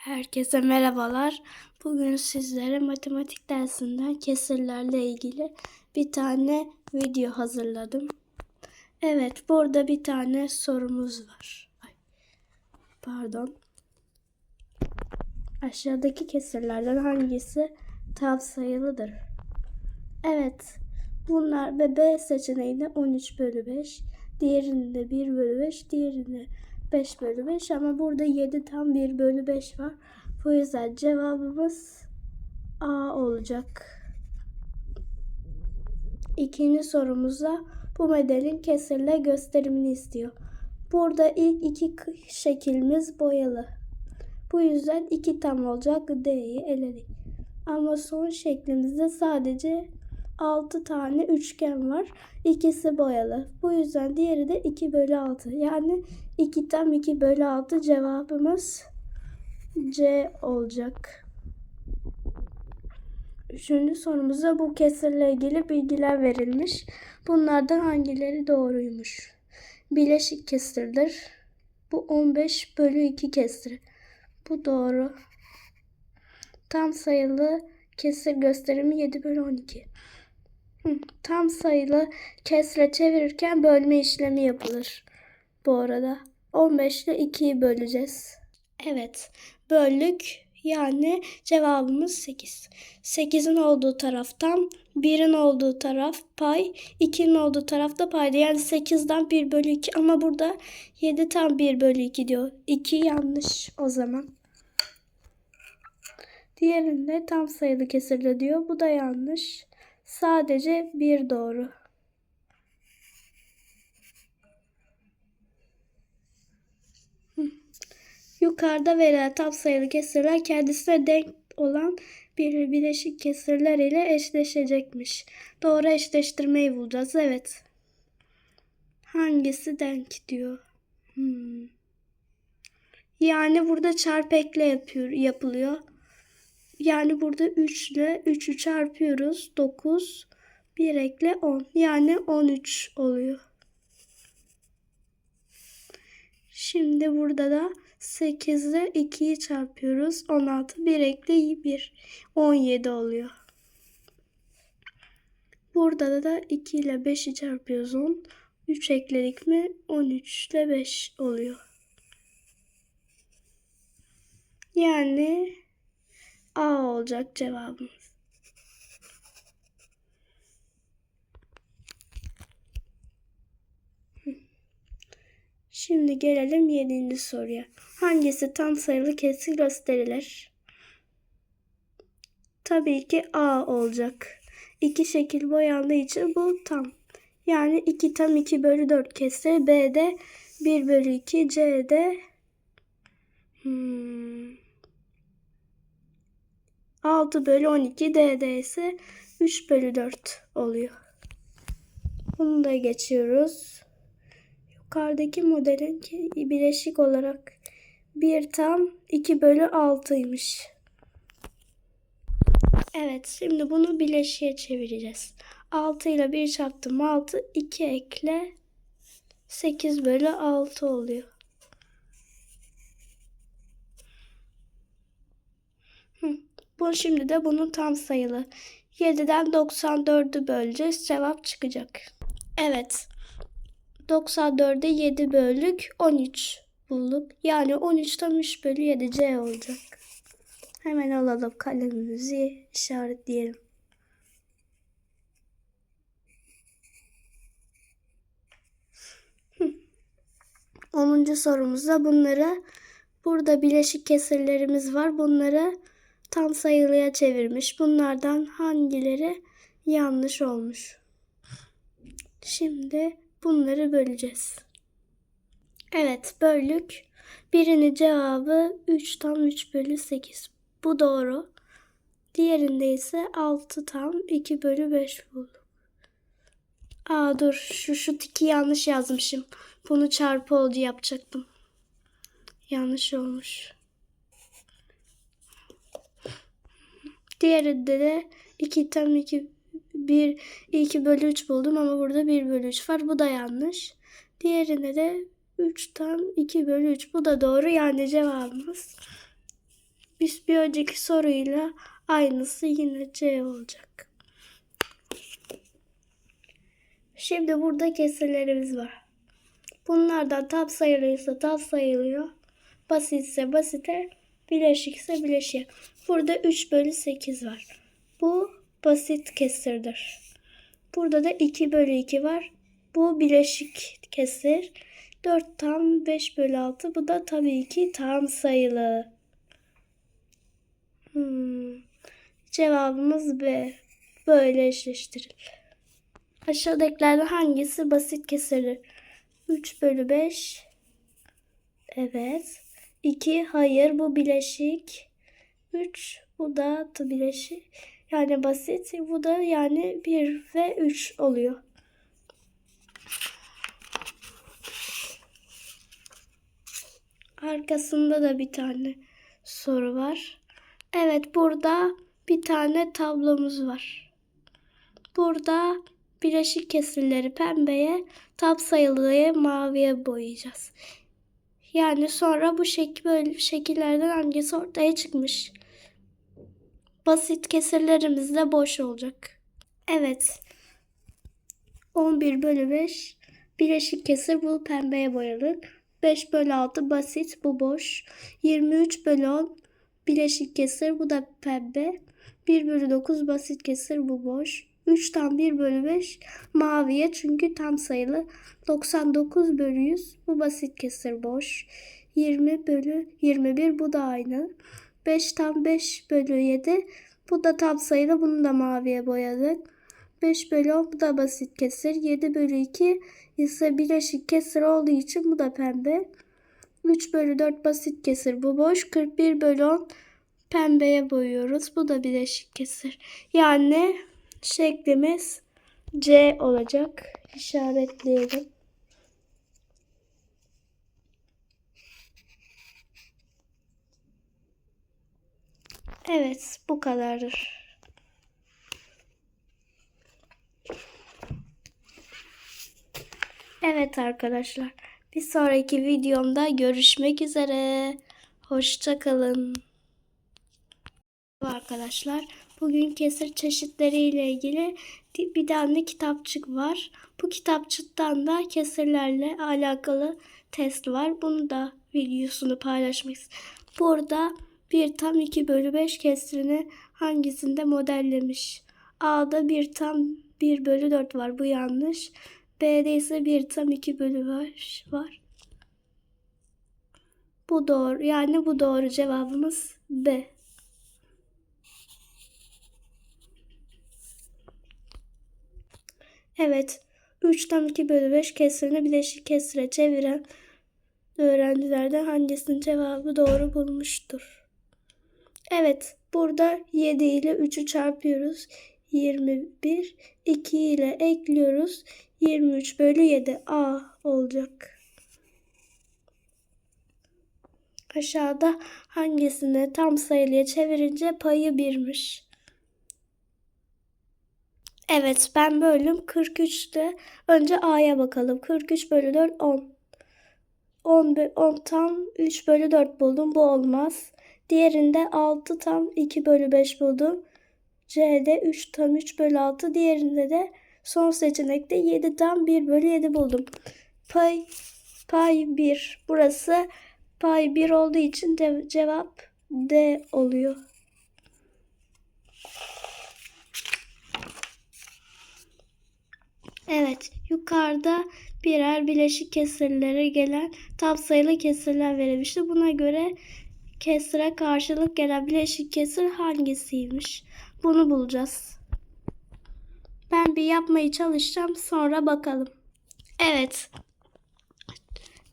Herkese merhabalar. Bugün sizlere matematik dersinden kesirlerle ilgili bir tane video hazırladım. Evet, burada bir tane sorumuz var. Ay, pardon. Aşağıdaki kesirlerden hangisi tam sayılıdır? Evet, bunlar ve B seçeneğinde 13 bölü 5, diğerinde 1 bölü 5, diğerinde 5 bölü 5 ama burada 7 tam 1 bölü 5 var. Bu yüzden cevabımız A olacak. İkinci sorumuzda bu modelin kesirle gösterimini istiyor. Burada ilk iki şekilimiz boyalı. Bu yüzden iki tam olacak D'yi eledik. Ama son şeklimizde sadece 6 tane üçgen var. İkisi boyalı. Bu yüzden diğeri de 2 bölü 6. Yani 2 tam 2 bölü 6 cevabımız C olacak. Üçüncü sorumuzda bu kesirle ilgili bilgiler verilmiş. Bunlardan hangileri doğruymuş? Bileşik kesirdir. Bu 15 bölü 2 kesiri. Bu doğru. Tam sayılı kesir gösterimi 7 bölü 12. Tam sayılı kesre çevirirken bölme işlemi yapılır. Bu arada 15 ile 2'yi böleceğiz. Evet, böldük. Yani cevabımız 8. 8'in olduğu taraftan 1'in olduğu taraf pay, 2'nin olduğu tarafta payda. Yani 8'den 1 bölü 2 ama burada 7 tam 1 bölü 2 diyor. 2 yanlış o zaman. Diğerinde tam sayılı kesirle diyor. Bu da yanlış. Sadece bir doğru. Yukarıda verilen tam sayılı kesirler kendisine denk olan bir bileşik kesirler ile eşleşecekmiş. Doğru eşleştirmeyi bulacağız. Evet. Hangisi denk diyor. Hmm. Yani burada çarpı ekle yapıyor, yapılıyor. Yani burada 3 ile 3'ü çarpıyoruz. 9, 1 ekle 10. Yani 13 oluyor. Şimdi burada da 8 ile 2'yi çarpıyoruz. 16, 1 ekle 1. 17 oluyor. Burada da 2 ile 5'i çarpıyoruz 10. 3 ekledik mi 13 ile 5 oluyor. Yani A olacak cevabımız. Şimdi gelelim yedinci soruya. Hangisi tam sayılı kesir gösterilir? Tabii ki A olacak. İki şekil boyandığı için bu tam. Yani 2 tam 2 bölü 4 kesir. B'de 1 bölü 2. C'de hmm, 6 bölü 12 D'de ise 3 bölü 4 oluyor. Bunu da geçiyoruz. Yukarıdaki modelin ki- bileşik olarak 1 tam 2 bölü 6'ymış. Evet şimdi bunu bileşiğe çevireceğiz. 6 ile 1 çarptım 6 2 ekle 8 bölü 6 oluyor. Bu şimdi de bunun tam sayılı. 7'den 94'ü böleceğiz. Cevap çıkacak. Evet. 94'e 7 böldük. 13 bulduk. Yani 13'ten 3 bölü 7 C olacak. Hemen alalım kalemimizi işaretleyelim. Hı. 10. sorumuzda bunları burada bileşik kesirlerimiz var. Bunları tam sayılıya çevirmiş. Bunlardan hangileri yanlış olmuş? Şimdi bunları böleceğiz. Evet böldük. Birinin cevabı 3 tam 3 bölü 8. Bu doğru. Diğerinde ise 6 tam 2 bölü 5 bulduk. Aa dur şu şu tiki yanlış yazmışım. Bunu çarpı oldu yapacaktım. Yanlış olmuş. Diğerinde de 2 tam 2 1 2 bölü 3 buldum ama burada 1 bölü 3 var. Bu da yanlış. Diğerinde de 3 tam 2 bölü 3. Bu da doğru. Yani cevabımız Biz bir önceki soruyla aynısı yine C olacak. Şimdi burada kesirlerimiz var. Bunlardan tam sayılıysa tam sayılıyor. Basitse basite, bileşikse bileşiğe. Burada 3 bölü 8 var. Bu basit kesirdir. Burada da 2 bölü 2 var. Bu bileşik kesir. 4 tam 5 bölü 6. Bu da tabii ki tam sayılı. Hmm. Cevabımız B. Böyle eşleştiril. Aşağıdakilerden hangisi basit kesirdir? 3 bölü 5. Evet. 2 hayır bu bileşik. 3 bu da bileşik. Yani basit. Bu da yani 1 ve 3 oluyor. Arkasında da bir tane soru var. Evet burada bir tane tablomuz var. Burada bileşik kesirleri pembeye, tam sayılıyı maviye boyayacağız. Yani sonra bu şekil böyle şekillerden hangisi ortaya çıkmış? Basit kesirlerimiz de boş olacak. Evet. 11 bölü 5 bileşik kesir bu pembeye boyadık. 5 bölü 6 basit bu boş. 23 bölü 10 bileşik kesir bu da pembe. 1 bölü 9 basit kesir bu boş. 3 tam 1 bölü 5 maviye çünkü tam sayılı. 99 bölü 100 bu basit kesir boş. 20 bölü 21 bu da aynı. 5 tam 5 bölü 7 bu da tam sayılı bunu da maviye boyadık. 5 bölü 10 bu da basit kesir. 7 bölü 2 ise bileşik kesir olduğu için bu da pembe. 3 bölü 4 basit kesir bu boş. 41 bölü 10 pembeye boyuyoruz. Bu da bileşik kesir. Yani şeklimiz C olacak. İşaretleyelim. Evet bu kadardır. Evet arkadaşlar. Bir sonraki videomda görüşmek üzere. Hoşçakalın. Arkadaşlar bugün kesir çeşitleri ile ilgili bir tane kitapçık var. Bu kitapçıktan da kesirlerle alakalı test var. Bunu da videosunu paylaşmak. Burada bir tam 2 bölü 5 kesirini hangisinde modellemiş? A'da bir tam 1 bölü 4 var. Bu yanlış. B'de ise 1 tam 2 bölü 5 var. Bu doğru. Yani bu doğru cevabımız B. Evet. 3 tam 2 bölü 5 kesirini bileşik kesire çeviren öğrencilerden hangisinin cevabı doğru bulmuştur? Evet. Burada 7 ile 3'ü çarpıyoruz. 21. 2 ile ekliyoruz. 23 bölü 7 A olacak. Aşağıda hangisini tam sayılıya çevirince payı birmiş. Evet ben bölüm 43'te önce A'ya bakalım. 43 bölü 4 10. 10, 10 tam 3 bölü 4 buldum. Bu olmaz. Diğerinde 6 tam 2 bölü 5 buldum. C'de 3 tam 3 bölü 6. Diğerinde de son seçenekte 7 tam 1 bölü 7 buldum. Pay pay 1. Burası pay 1 olduğu için cevap D oluyor. Evet, yukarıda birer bileşik kesirlere gelen tam sayılı kesirler verilmişti. Buna göre kesire karşılık gelen bileşik kesir hangisiymiş? Bunu bulacağız. Ben bir yapmaya çalışacağım sonra bakalım. Evet.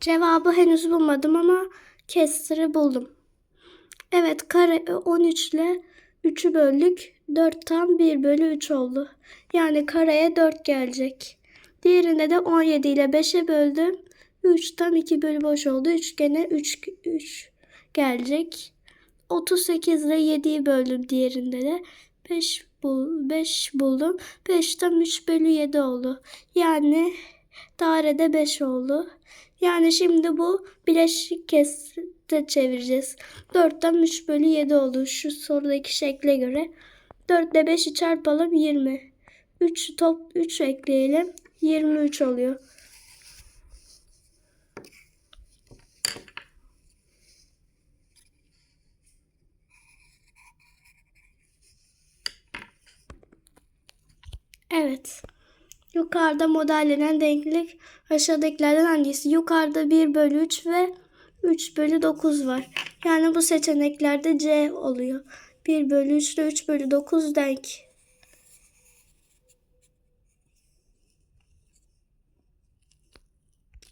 Cevabı henüz bulmadım ama kesiri buldum. Evet kare 13 ile 3'ü böldük. 4 tam 1 bölü 3 oldu. Yani kareye 4 gelecek. Diğerinde de 17 ile 5'e böldüm. 3 tam 2 bölü boş oldu. Üçgene 3, 3 gelecek. 38 ile 7'yi böldüm diğerinde de. 5 bul 5 buldum. 5 tam 3 bölü 7 oldu. Yani dairede 5 oldu. Yani şimdi bu bileşik kesre çevireceğiz. 4'ten 3 bölü 7 oldu şu sorudaki şekle göre. 4 ile 5'i çarpalım 20. 3 top 3 ekleyelim. 23 oluyor. Evet. Yukarıda modellenen denklik aşağıdakilerden hangisi? Yukarıda 1 bölü 3 ve 3 bölü 9 var. Yani bu seçeneklerde C oluyor. 1 bölü 3 ile 3 bölü 9 denk.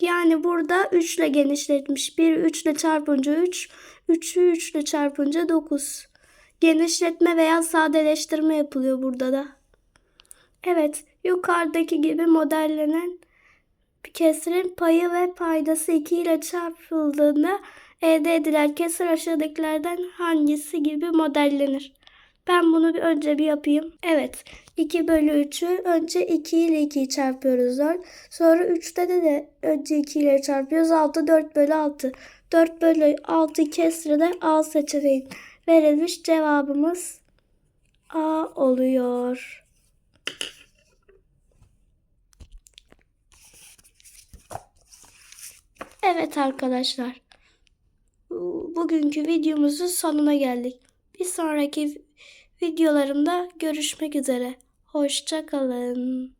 Yani burada 3 ile genişletmiş. 1 3 ile çarpınca 3, 3'ü 3 ile çarpınca 9. Genişletme veya sadeleştirme yapılıyor burada da. Evet, yukarıdaki gibi modellenen bir kesirin payı ve paydası 2 ile çarpıldığında elde edilen kesir aşağıdakilerden hangisi gibi modellenir? Ben bunu bir önce bir yapayım. Evet. 2 bölü 3'ü önce 2 ile 2'yi çarpıyoruz 4. Sonra 3'te de, de önce 2 ile çarpıyoruz 6. 4 bölü 6. 4 bölü 6 kesri de A seçeneği. Verilmiş cevabımız A oluyor. Evet arkadaşlar. Bugünkü videomuzun sonuna geldik. Bir sonraki videolarımda görüşmek üzere. Hoşça kalın.